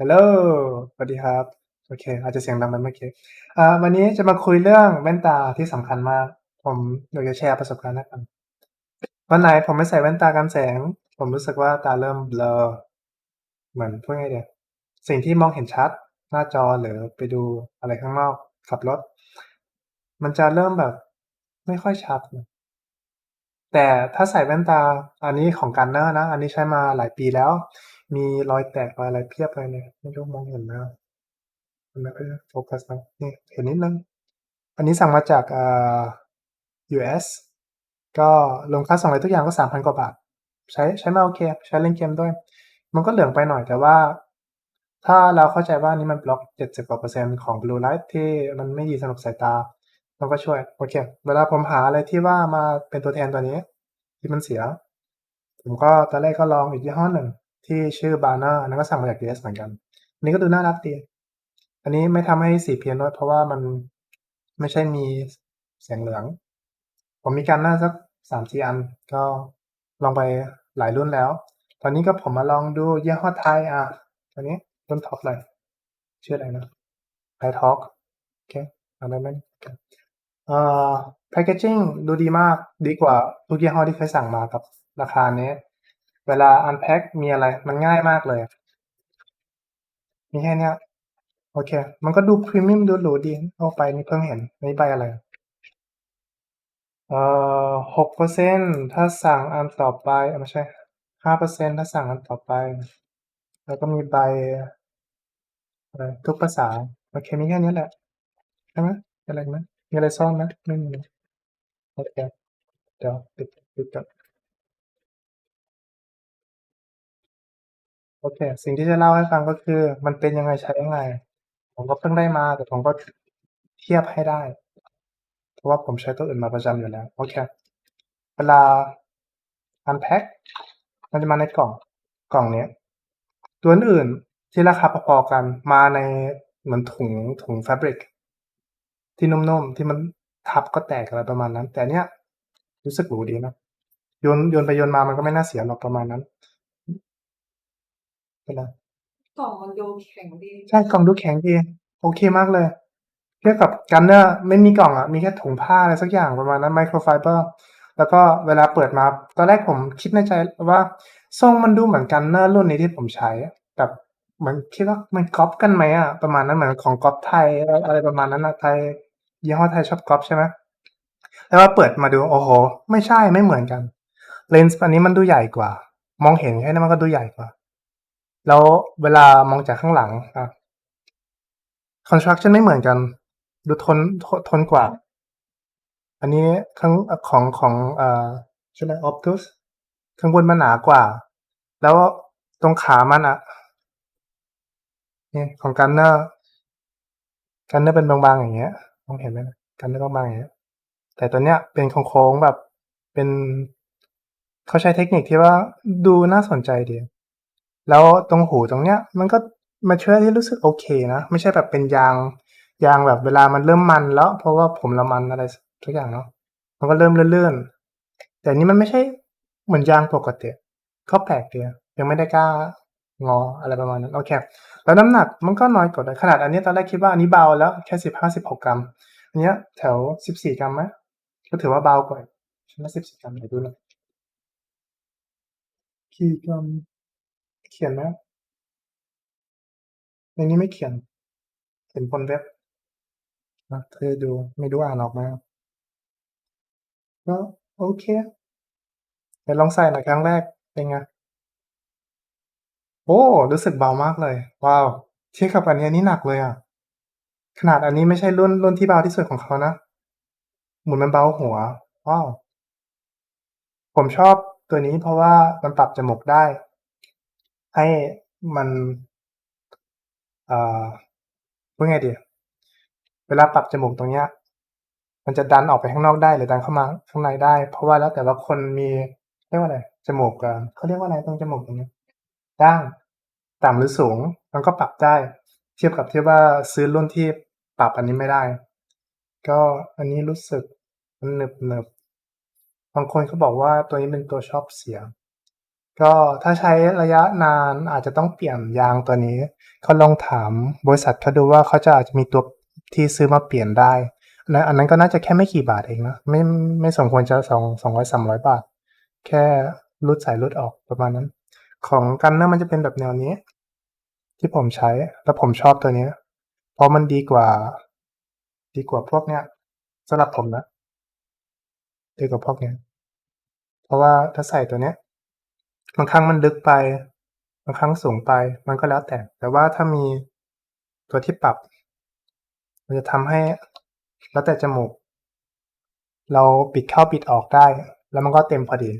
ฮัลโหล สวัสดีครับ โอเค อาจจะเสียงดังไปเมื่อกี้ อ่า วันนี้จะมาคุยเรื่องแว่นตาที่สำคัญมาก ผมอยากจะแชร์ประสบการณ์ให้ฟังวันไหนผมไม่ใส่แว่นตากันแสง ผมรู้สึกว่าตาเริ่มเบลอ เหมือนพูดยังไงดีสิ่งที่มองเห็นชัด หน้าจอหรือไปดูอะไรข้างนอก ขับรถ มันจะเริ่มแบบ ไม่ค่อยชัดแต่ถ้าใส่แว่นตา อันนี้ของ Gartner นะ อันนี้ใช้มาหลายปีแล้ว มีรอยแตกรอยอะไรเพียบเลยเนี่ยไม่รู้มองเห็นไหมอะมันไม่ค่อยโฟกัสนะนี่เห็นนิดนึง อันนี้สั่งมาจากอ่า US ก็รวมค่าส่งอะไรทุกอย่างก็3,000กว่าบาท ใช้ใช้มาโอเคใช้เล่นเกมด้วย มันก็เหลืองไปหน่อยแต่ว่า ถ้าเราเข้าใจว่านี่มันบล็อก70กว่าเปอร์เซ็นต์ของ Blue Light ที่มันไม่ดีสำหรับสายตา มันก็ช่วย โอเค เวลาผมหาอะไรที่ว่ามาเป็นตัวแทนตัวนี้ ที่มันเสีย ผมก็ตอนแรกก็ลองอีกยี่ห้อหนึ่ง ที่ชื่อ Bana อันนั้นก็สั่งมาจาก US เหมือนกัน อันนี้ก็ดูน่ารักดี อันนี้ไม่ทำให้สีเพี้ยนด้วยเพราะว่ามันไม่ใช่มีแสงเหลือง ผมมี Gartner สัก3-4อัน ก็ลองไปหลายรุ่นแล้ว ตอนนี้ก็ผมมาลองดูยี่ห้อไทยอ่าตัวนี้รุ่นท็อปเลยชื่ออะไรนะ Hi-Talk โอเคอันนั้นไม่เอ่อ Packaging ดูดีมากดีกว่าทุกยี่ห้อที่เคยสั่งมากับราคาเนี้ เวลา unpack มีอะไร มันง่ายมากเลย มีแค่นี้โอเค มันก็ดูพรีเมียมดูหรูดีเอาไปนี่เพิ่งเห็นนนี้ใบอะไรเอ่อ6%ถ้าสั่งอันต่อไปไม่ใช่5%ถ้าสั่งอันต่อไป แล้วก็มีใบอะไรทุกภาษาโอเคมีแค่นี้แหละใช่ไหมมีอะไรไหมมีอะไรซ่อนไหมไม่มีโอเคเดี๋ยวปิดปิดก่อน โอเค สิ่งที่จะเล่าให้ฟังก็คือ มันเป็นยังไงใช้ยังไง ผมก็เพิ่งได้มา แต่ผมก็เทียบให้ได้ เพราะว่าผมใช้ตัวอื่นมาประจำอยู่แล้ว โอเค เวลา unpack มันจะมาในกล่อง กล่องเนี้ย ตัวอื่นที่ราคาพอๆกันมาในเหมือนถุงถุงแฟบริกที่นุ่มๆ ที่มันทับก็แตกอะไรประมาณนั้น แต่เนี้ยรู้สึกหรูดีนะโยนโยนไปโยนมามันก็ไม่น่าเสียหรอกประมาณนั้น เป็นไร?กล่องมันดูแข็งดีใช่กล่องดูแข็งดีโอเคมากเลยเทียบกับ Gartner ไม่มีกล่องอะมีแค่ถุงผ้าอะไรสักอย่างประมาณนั้น Microfiber แล้วก็เวลาเปิดมา ตอนแรกผมคิดในใจว่าทรงมันดูเหมือน Gartner รุ่นนี้ที่ผมใช้แบบเหมือนคิดว่ามันก๊อบกันไหมอะประมาณนั้นเหมือนของก๊อบไทยอะไรอะไรประมาณนั้นน่ะไทยยี่ห้อไทยชอบก๊อบใช่ไหมแล้วพอเปิดมาดูโอ้โฮไม่ใช่ไม่เหมือนกันเลนส์อันนี้มันดูใหญ่กว่า มองเห็นแค่นี้มันก็ดูใหญ่กว่า แล้วเวลามองจากข้างหลังอา construction ไม่เหมือนกัน ดูทนททนกว่า อันนี้ข้างของของอ่าชื่ออะไร Optus ข้างบนมันหนากว่า แล้วตรงขามันอะนี่ของ Gartner Gartner เป็นบางๆอย่างเงี้ยมองเห็นไหมน่ะ Gartner บางๆอย่างเงี้ย แต่ตัวเนี้ยเป็นโค้งๆแบบเป็นเขาใช้เทคนิคที่ว่าดูน่าสนใจดี แล้วตรงหูตรงเนี้ย มันก็ material ที่รู้สึกโอเคนะ ไม่ใช่แบบเป็นยางยางแบบเวลามันเริ่มมันแล้ว เพราะว่าผมเรามันอะไรทุกอย่างเนาะมันก็เริ่มเลื่อนๆแต่อันนี้มันไม่ใช่เหมือนยางปกติก็แปลกเดียยังไม่ได้กล้างออะไรประมาณนั้นโอเคแล้วน้ำหนักมันก็น้อยกว่าขนาดอันนี้ตอนแรกคิดว่าอันนี้เบาแล้วแค่15-16กกรัม อันเนี้ยแถว14กรัมไหมก็ถือว่าเบากว่าชิ้นละ14กรัมไหนดูหน่อยกี่กรัม เขียนไหม?ในนี้ไม่เขียนเห็นบนเว็บอาเธอดูไม่รู้อ่านออกไหม?ก็โอเคไหนลองใส่หน่อยครั้งแรกเป็นไง?โอ้รู้สึกเบามากเลย ว้าวเทียบกับอันนี้นนี้หนักเลยอะขนาดอันนี้ไม่ใช่รุ่นรุ่นที่เบาที่สุดของเขานะหมือนมันเบาหัวว้าวผมชอบตัวนี้เพราะว่ามันปรับจมูกได้ ให้มันอ่าพูดไงดีเวลาปรับจมูกตรงเนี้ย มันจะดันออกไปข้างนอกได้หรือดันเข้ามาข้างในได้ เพราะว่าแล้วแต่ว่าคนมีเรียกว่าอะไรจมูกเขาเรียกว่าอะไรตรงจมูกตรงนี้ด้านต่ำหรือสูงมันก็ปรับได้ เทียบกับที่ว่าซื้อรุ่นที่ปรับอันนี้ไม่ได้ ก็อันนี้รู้สึกมันหนึบๆบางคนเขาบอกว่าตัวนี้เป็นตัวชอบเสียง ก็ถ้าใช้ระยะนานอาจจะต้องเปลี่ยนยางตัวนี้ ก็ลองถามบริษัทเขาดูว่าเขาจะอาจจะมีตัวที่ซื้อมาเปลี่ยนได้อันนั้นอันนั้นก็น่าจะแค่ไม่กี่บาทเองนะไม่ไม่สมควรจะสองสองร้อยสามร้อยบาท แค่รูดสายรูดออกประมาณนั้น ของกันเนอร์มันจะเป็นแบบแนวนี้ ที่ผมใช้แล้วผมชอบตัวนี้ เพราะมันดีกว่า ดีกว่าพวกเนี้ยสำหรับผมนะดีกว่าพวกเนี้ยเพราะว่าถ้าใส่ตัวเนี้ย บางครั้งมันลึกไป บางครั้งสูงไป มันก็แล้วแต่ แต่ว่าถ้ามีตัวที่ปรับ มันจะทำให้แล้วแต่จมูก เราปิดเข้าปิดออกได้ แล้วมันก็เต็มพอดี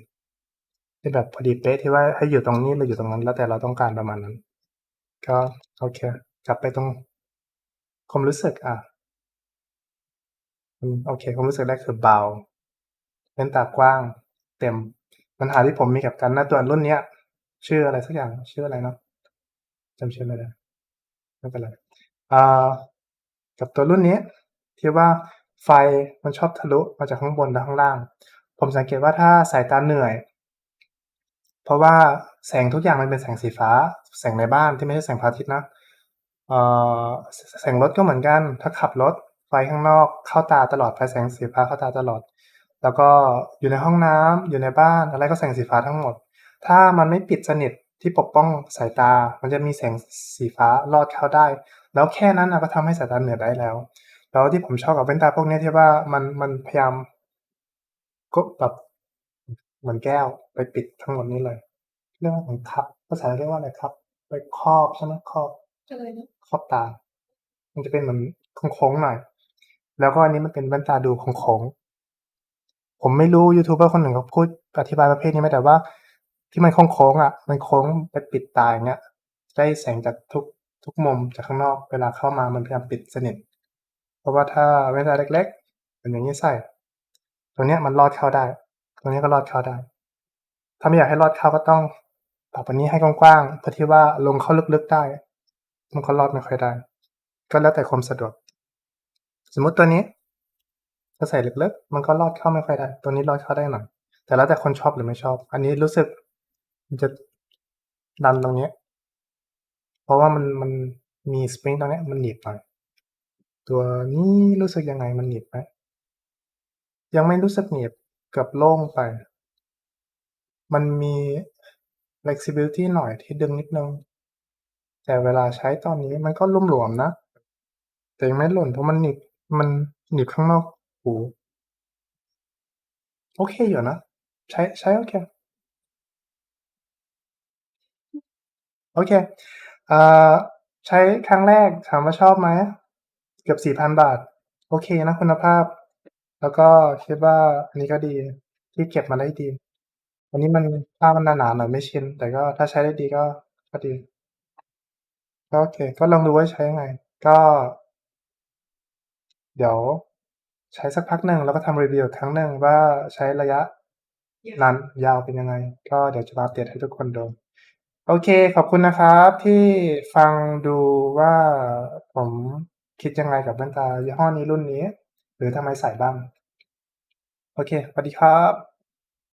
เป็นแบบพอดีเป๊ะที่ว่าให้อยู่ตรงนี้หรืออยู่ตรงนั้น แล้วแต่เราต้องการประมาณนั้น ก็โอเค กลับไปตรงความรู้สึกอะโอเคความรู้สึกแรกคือเบาเล่นตากว้าง เต็ม ปัญหาที่ผมมีกับกันนะตัวรุ่นเนี้ย ชื่ออะไรสักอย่าง ชื่ออะไรเนาะจำชื่อไม่ได้ไม่เป็นไรอ่ากับตัวรุ่นนี้ ที่ว่าไฟมันชอบทะลุมาจากข้างบนและข้างล่าง ผมสังเกตว่าถ้าสายตาเหนื่อย เพราะว่าแสงทุกอย่างมันเป็นแสงสีฟ้า แสงในบ้านที่ไม่ใช่แสงพระอาทิตย์นะแสงรถก็เหมือนกัน ถ้าขับรถไฟข้างนอกเข้าตาตลอดไฟแสงสีฟ้าเข้าตาตลอด แล้วก็อยู่ในห้องน้ำอยู่ในบ้านอะไรก็แสงสีฟ้าทั้งหมด ถ้ามันไม่ปิดสนิทที่ปกป้องสายตา มันจะมีแสงสีฟ้าลอดเข้าได้ แล้วแค่นั้นนะก็ทำให้สายตาเหนื่อยได้แล้วแล้วที่ผมชอบกับแว่นตาพวกนี้ที่ว่ามันมันพยายามก็แบบเหมือนแก้วไปปิดทั้งหมดนี้เลย เรียกว่าเหมือนคับภาษาเรียกว่าอะไรครับ ไปครอบใช่ไหมครอบอะไรนะครอบตา มันจะเป็นเหมือนโค้งๆหน่อยแล้วก็อันนี้มันเป็นแว่นตาดูโค้งๆ ผมไม่รู้ยูทูบเบอร์คนหนึ่งเขาพูดอธิบายประเภทนี้ไหมแต่ว่า ที่มันโค้งๆอะ มันโค้งไปปิดตาอย่างเงี้ยได้แสงจากทุกทุกมุมจากข้างนอกเวลาเข้ามามันพยายามปิดสนิท เพราะว่าถ้าแว่นตาเล็กๆเป็นอย่างนี้ใส่ตัวเนี้ยมันลอดเข้าได้ ตัวนี้ก็ลอดเข้าได้ ถ้าไม่อยากให้ลอดเข้าก็ต้องปรับอันนี้ให้กว้างๆเพื่อที่ว่าลงเข้าลึกๆได้ มันก็ลอดไม่ค่อยได้ ก็แล้วแต่ความสะดวก สมมุติตัวนี้ ถ้าใส่ลึกๆ มันก็ลอดเข้าไม่ค่อยได้ ตัวนี้ลอดเข้าได้หน่อย แต่แล้วแต่คนชอบหรือไม่ชอบ อันนี้รู้สึกมันจะดันตรงเนี้ยเพราะว่ามันมันมีสปริงตรงเนี้ยมันหนีบหน่อยตัวนี้รู้สึกยังไงมันหนีบไหมยังไม่รู้สึกหนีบเกือบโล่งไป มันมี flexibility หน่อยที่ดึงนิดนึง แต่เวลาใช้ตอนนี้มันก็ลุ่มหลวมนะ แต่ยังไม่หล่นเพราะมันหนีบมันหนีบข้างนอก หูโอเคอยู่นะ ใช้ใช้โอเค โอเคเอ่อใช้ครั้งแรกถามว่าชอบไหม เกือบสี่พันบาท โอเคนะคุณภาพ แล้วก็คิดว่าอันนี้ก็ดีที่เก็บมาได้ดีอันนี้มันผ้ามันหนาๆหน่อยไม่ชิน แต่ก็ถ้าใช้ได้ดีก็ก็ดี ก็โอเค ก็ลองดูว่าใช้ยังไง ก็ เดี๋ยว ใช้สักพักหนึ่งแล้วก็ทำรีวิวอีกครั้งหนึ่งว่าใช้ระยะนานยาวเป็นยังไง ก็เดี๋ยวจะมาอัปเดตให้ทุกคนดูโอเค ขอบคุณนะครับที่ฟังดูว่าผมคิดยังไงกับแว่นตายี่ห้อนี้รุ่นนี้ หรือทำไมใส่บ้าง โอเคสวัสดีครับ